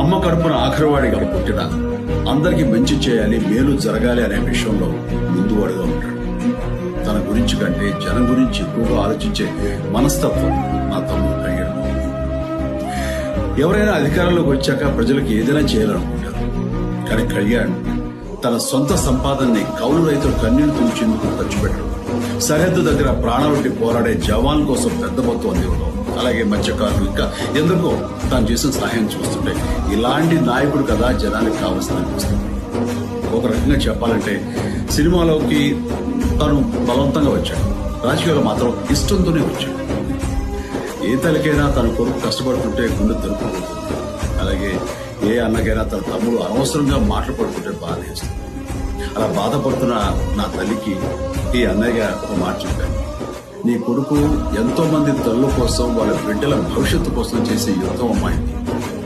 అమ్మ కడుపున ఆఖరివాడిగా పుట్టిన అందరికీ మంచి చేయాలి మేలు జరగాలి అనే విషయంలో ముందువాడుగా ఉంటాడు. తన గురించి కంటే జనం గురించి ఎక్కువగా ఆలోచించే మనస్తత్వం నా తమ్ముడు కళ్యాణ్ ఎవరైనా అధికారంలోకి వచ్చాక ప్రజలకు ఏదైనా చేయాలనుకుంటారు. కానీ కళ్యాణ్ తన సొంత సంపాదనని కౌలు రైతులు కన్నీళ్ళు తుడిచేందుకు ఖర్చు పెట్టడం సరిహద్దు దగ్గర ప్రాణాలకి పోరాడే జవాన్ కోసం పెద్ద మొత్తం అందివ్వడం అలాగే మత్స్యకారులు ఇంకా ఎందుకో తాను చేసిన సహాయం చూస్తుంటే ఇలాంటి నాయకుడు కదా జనానికి కావాల్సిన అనిపిస్తుంది ఒక రకంగా చెప్పాలంటే సినిమాలోకి తను బలవంతంగా వచ్చాడు. రాజకీయాలు మాత్రం ఇష్టంతోనే వచ్చాడు. ఏ తల్లికైనా తన కొడుకు కష్టపడుతుంటే గుండె తరుపుకుంటుంది అలాగే ఏ అన్నకైనా తన తమ్ముడు అనవసరంగా మాట్లాడుకుంటే బాధ వేస్తుంది. అలా బాధపడుతున్న నా తల్లికి ఈ అన్నయ్య ఒక మాట చెప్పాను నీ కొడుకు ఎంతో మంది తల్లుల కోసం వాళ్ళ బిడ్డల భవిష్యత్తు కోసం చేసే యుద్ధం అమ్మాయింది